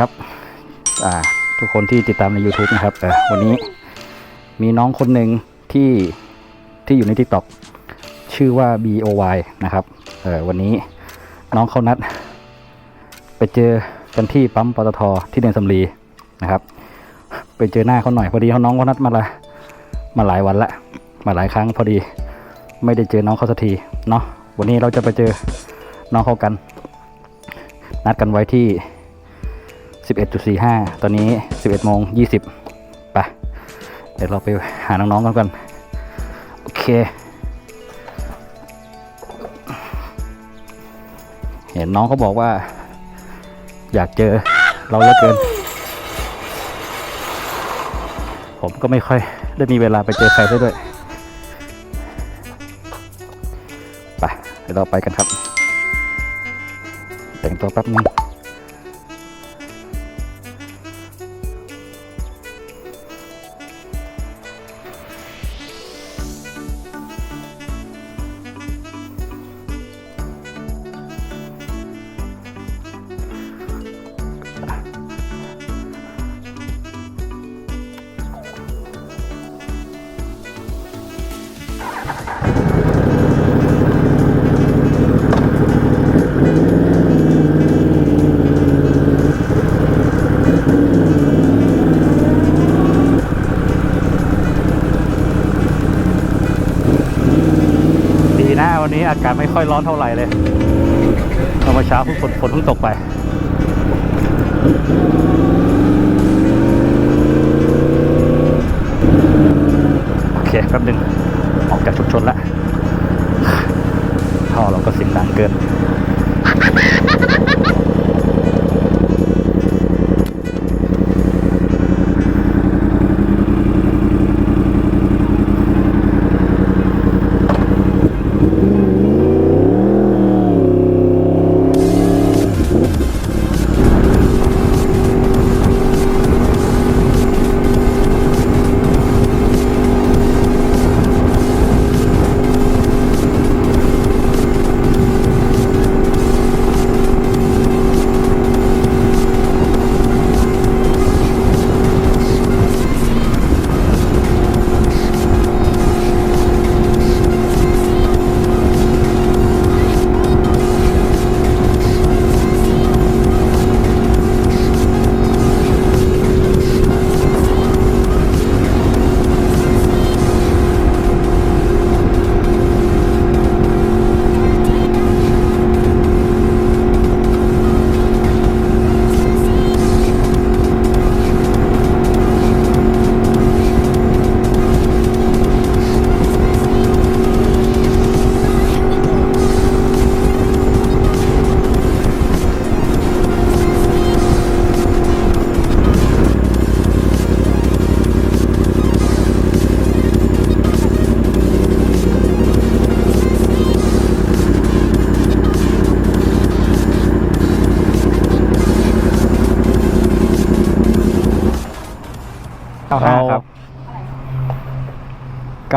ครับทุกคนที่ติดตามใน YouTube นะครับวันนี้มีน้องคนหนึ่งที่ที่อยู่ใน TikTok ชื่อว่า BOY นะครับวันนี้น้องเขานัด ไปเจอกันที่ปั๊มปตทที่เดนสำลีนะครับไปเจอหน้าเขาหน่อยพอดีเขาน้องเขานัดมาละมาหลายวันละมาหลายครั้งพอดีไม่ได้เจอน้องเขาสักทีเนาะวันนี้เราจะไปเจอน้องเขากัน นัดกันไว้ที่ 11.45 ตอนนี้ 11โมง20ไปเดี๋ยวเราไปหาน้องๆกันกันโอเค เห็นน้องเขาบอกว่า อยากเจอเราเหลือเกิน ผมก็ไม่ค่อยได้มีเวลาไปเจอใครซะด้วยไปเดี๋ยวเราไปกันครับ แต่งตัวแป๊บนึง วันนี้อากาศไม่ค่อยร้อนเท่าไหร่เลยเมื่อเช้าเพิ่งฝนฝนเพิ่งตกไปโอเคแป๊บหนึงออกจากชุมชนละท่อเราก็เสียงดังเกิน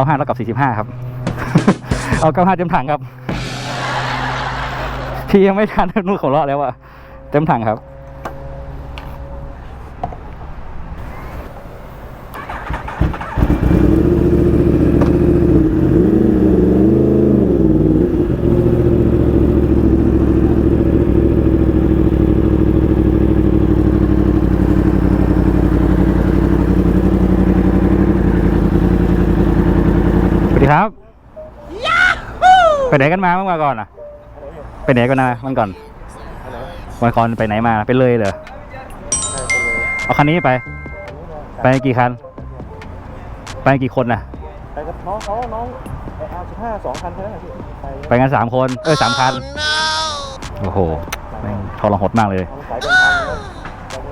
95แล้วกับ 45 ครับ เอา 95 เต็มถังครับ พี่ยังไม่ทันนู่นขอลาะแล้วอะเต็มถังครับ ไปไหนกันมาเมื่อวานก่อนอะ ไปไหนกันมาเมื่อก่อนวันก่อนไปไหนมาไปเลยเหรอเอาคันนี้ไป ไปกี่คัน ไปกี่คนน่ะ ไปกับน้องเขาน้องไออาร์สิบห้าสองคันใช่ไหมพี่ไปไปกันสามคน เออสามคัน โอ้โหแม่งทรหดมากเลยทางสายเดินทางแล้ว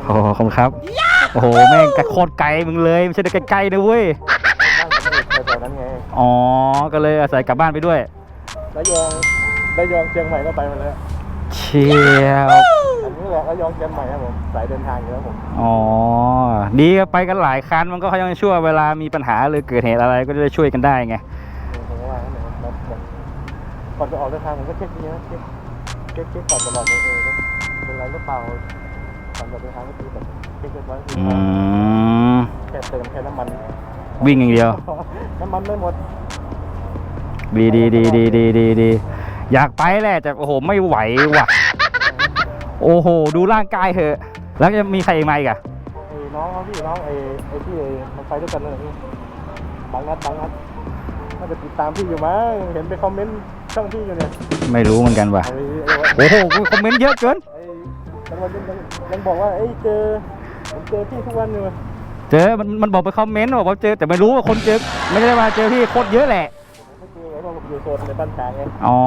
โอ้โหขอบคุณครับ โอ้โห แม่งโคตรไกลมึงเลย ไม่ใช่ใกล้ๆนะเว้ย บ้านผมอยู่แถวๆนั้นไง อ๋อ ก็เลยอาศัยกลับบ้านไปด้วย ระยองระยองเชียงใหม่ก็ไปมาแล้วเชียวอันนี้แหละระยองเชียงใหม่ครับผมสายเดินทางอยู่แล้วผมอ๋อดีก็ไปกันหลายคันมันก็ยังชั่วเวลามีปัญหาหรือเกิดเหตุอะไรก็จะได้ช่วยกันได้ไงผมก็ว่างั้นเลยครับแบบก่อนจะออกเดินทางผมก็เช็คดีนะเช็คเช็คเช็คก่อนตลอดเลยเออเป็นไรหรือเปล่าก่อนจะเดินทางก็คือแบบเช็คเรียบร้อยคืออืมแค่เติมแค่น้ำมัน วิ่งอย่างเดียวน้ำมันไม่หมด ดีดีดีดีดีดีดีอยากไปแหละแต่โอ้โหไม่ไหวว่ะ โอ้โห ดูร่างกายเถอะ แล้วจะมีใครอีกมาอีกอะไอ้น้องเขาพี่น้องไอ้ไอ้ที่ไอ้มันไปด้วยกันเลยนี่บางนัดบางนัดน่าจะติดตามพี่อยู่มั้งเห็นไปคอมเมนต์ช่องพี่อยู่เนี่ยไม่รู้เหมือนกันว่ะ ไอ้ไอ้โอ้โหคอมเมนต์เยอะเกิน ไอ้ยังวันยังยังบอกว่าไอ้ยเจอผมเจอพี่ทุกวันอยู่ เจอมันมันบอกไปคอมเมนต์บอกว่าเจอแต่ไม่รู้ว่าคนเจอ ไม่ได้มาเจอพี่โคตรเยอะแหละ ไม่เจอเพราะผมอยู่โซนในบ้านฉางไงอ๋อ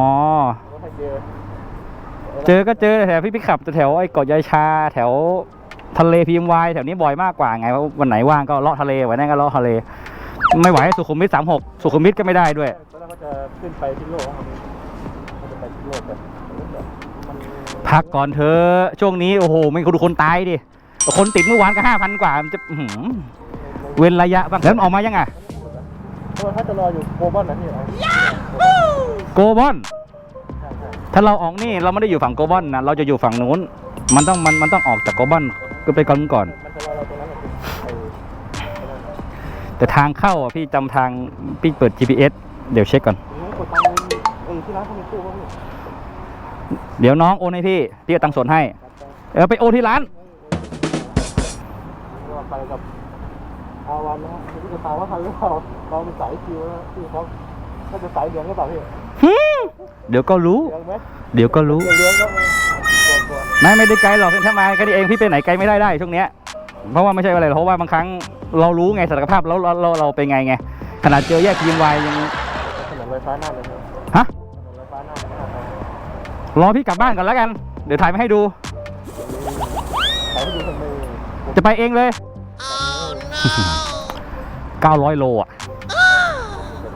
ไม่ค่อยเจอเจอก็เจอแถวพี่พี่ขับแถวไอ้เกาะยายชา แถวทะเลพีมวายแถวนี้บ่อยมากกว่าไงเพราะวันไหนว่างก็เลาะทะเลวันนั้นก็เลาะทะเล ไม่ไหวสุขุมวิทสามหกสุขุมวิทก็ไม่ได้ด้วย ตอนแรกก็จะขึ้นไปที่โลกครับเขาจะไปที่โลกแต่มันพักก่อนเธอะช่วงนี้โอ้โหไม่ดูคนตายดิคนติดเมื่อวานก็ห้าพันกว่ามันจะอื้อหือเว้นระยะบ้างแล้วมันออกมายังไง เพราะว่าถ้าจะรออยู่โกลบอลนะพี่โกบอน ใช่ใช่ถ้าเราออกนี่เราไม่ได้อยู่ฝั่งโกบอนนะเราจะอยู่ฝั่งนู้น มันต้องมันมันต้องออกจากโกบอนก็ไปก่อนก่อน มันจะรอเราตรงนั้นแหละคือไอ้แต่ทางเข้าอะพี่จำทางพี่เปิด GPS เดี๋ยวเช็คก่อนผมกดตังค์เออที่ร้านเขามีตู้ป่ะพี่เดี๋ยวน้องโอนให้พี่ พี่เอาตังค์ส่วนให้ เออไปโอนที่ร้านก็ไปกับ อาวันนะฮะพี่จะถามว่าใครหรือเปล่าเราเป็นสายคิวนะพี่เขาก็จะสายเหลืองหรือเปล่าพี่เดี๋ยวก็รู้ เหลืองไหมเดี๋ยวก็รู้ เหลืองก็ตัวตัวไม่ไม่ได้ไกลหรอกถ้ามาแค่นี้เองพี่ไปไหนไกลไม่ได้ได้ช่วงเนี้ยเพราะว่าไม่ใช่อะไรหรอกเพราะว่าบางครั้งเรารู้ไงสถานภาพเราเราเราเราเป็นไงไงขนาดเจอแยกทีมวายยังถนนไฟฟ้าหน้าเลยครับฮะถนนไฟฟ้าหน้าเลยครับรอพี่กลับบ้านก่อนแล้วกัน เดี๋ยวถ่ายมาให้ดูขายให้ดูทำไมจะไปเองเลย 900 โลอะ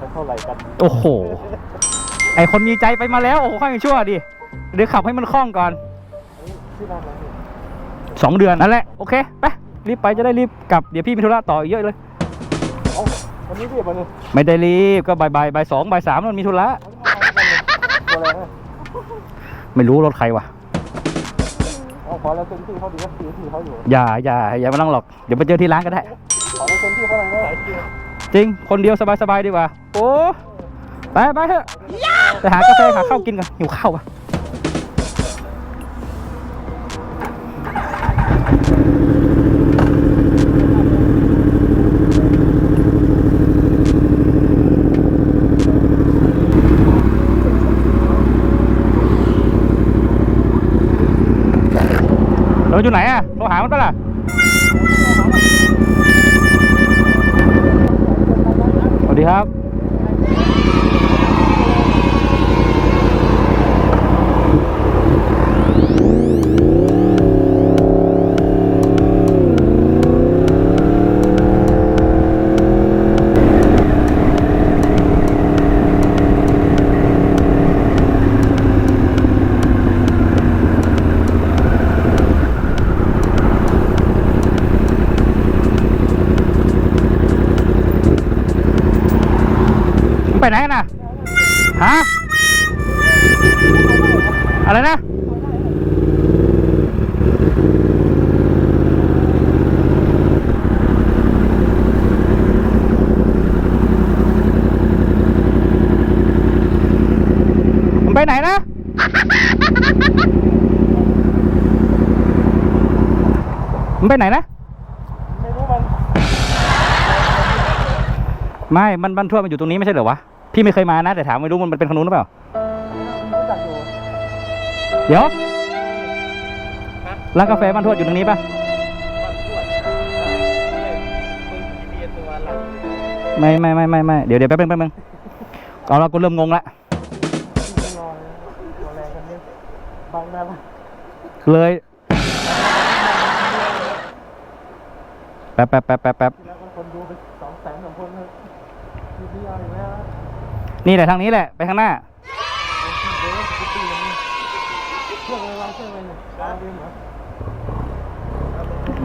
จะเท่าไหร่กันโอ้โห ไอคนมีใจไปมาแล้ว โอ้โหค่อยชั่วดิเดี๋ยวขับให้มันคล่องก่อนที่ร้านอะไรพี่สองเดือนนั่นแหละ โอเค ไป รีบไปจะได้รีบกลับ เดี๋ยวพี่มีธุระต่ออีกเยอะเลยเอ้าวันนี้พี่วันนี้ไม่ได้รีบ ก็บ่ายบ่ายบ่ายสองบ่ายสามมันมีธุระตัวอะไรนะไม่รู้รถใครวะเอาขอลายเซ็นที่เขาดีก็คือที่เขาอยู่ อย่าอย่าอย่ามานั่งหรอก เดี๋ยวไปเจอที่ร้านก็ได้ ขอลายเซ็นที่เขาหน่อยนาจริง คนเดียวสบายๆดีกว่า โอ้ ไปไปเถอะไปหากาแฟหาข้าวกินกันหิวข้าวปะเราอยู่ไหนอะเราหามันปะล่ะ ครับ ไปไหนกันน่ะฮะอะไรนะมึงไปไหนนะมึงไปไหนนะ ไม่มันบ้านทั่วมันอยู่ตรงนี้ไม่ใช่เหรอวะ พี่ไม่เคยมานะ แต่ถามไม่รู้มันเป็นขนุนหรือเปล่า รู้จักอยู่เดี๋ยวร้านกาแฟบ้านทวดอยู่ตรงนี้ปะบ้านทวดมึงจีพีตัวหลังไม่ไม่ไม่ไม่ไม่เดี๋ยวเดี๋ยวแป๊บนึงแป๊บนึงเอาละกูเริ่มงงละที่นอนแรงกันนี่บางนาละเลยแป๊บแป๊บแป๊บแป๊บแป๊บที่แล้วก็คนดูไปสองแสนสองคนเลยทีนี้เอาอยู่แล้ว นี่แหละทางนี้แหละไปข้างหน้า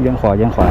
ยังขวายังขวา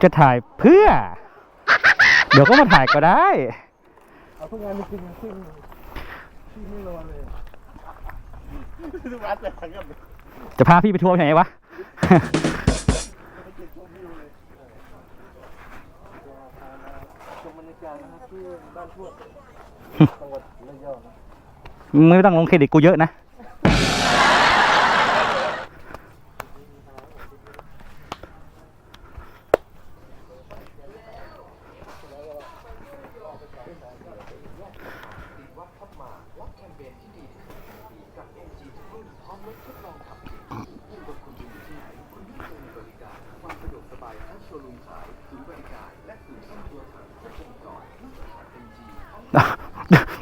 เยี่ยงขวาจะถ่ายเพื่อ เดี๋ยวก็มาถ่ายก็ได้ เอาทุกงานจริงๆที่ที่ไม่รอเลยทุกวันแต่ทั้งกันจะพาพี่ไปทัวร์ที่ไหนวะชมบรรยากาศนะครับที่บ้านทวดจังหวัดระยองนะมึงไม่ต้องลงเครดิตกูเยอะนะ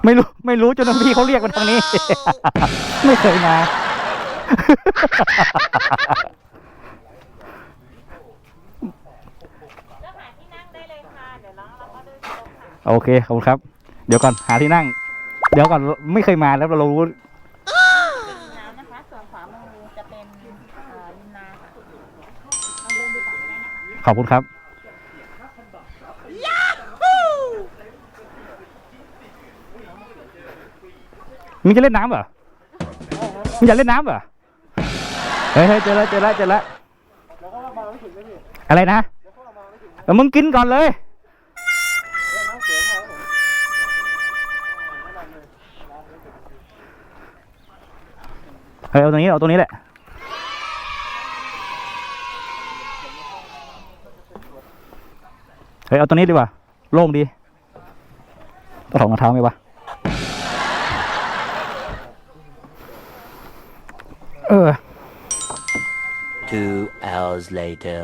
ไม่รู้ไม่รู้จนพี่เขาเรียกมาทางนี้ ไม่เคยมาเลือกหาที่นั่งได้เลยค่ะ เดี๋ยวเราเราก็เดินโต๊ะค่ะโอเคขอบคุณครับ เดี๋ยวก่อนหาที่นั่ง เดี๋ยวก่อนไม่เคยมาแล้วเรารู้ริมน้ำนะคะ ส่วนขวามือจะเป็นเอ่อริมนาค่ะลองเดินดูก่อนก็ได้นะคะขอบคุณครับ มึงจะเล่นน้ำเหรอมึงอยากเล่นน้ำเหรอเฮ้ยเฮ้ยเจอแล้วเจอแล้วเจอแล้วอะไรนะแล้วมึงกินก่อนเลยเฮ้ยเอาตรงนี้เอาตรงนี้แหละเฮ้ยเอาตรงนี้ดีกว่าโล่งดีต้องถอดรองเท้าไหมวะ เออ Two hours later.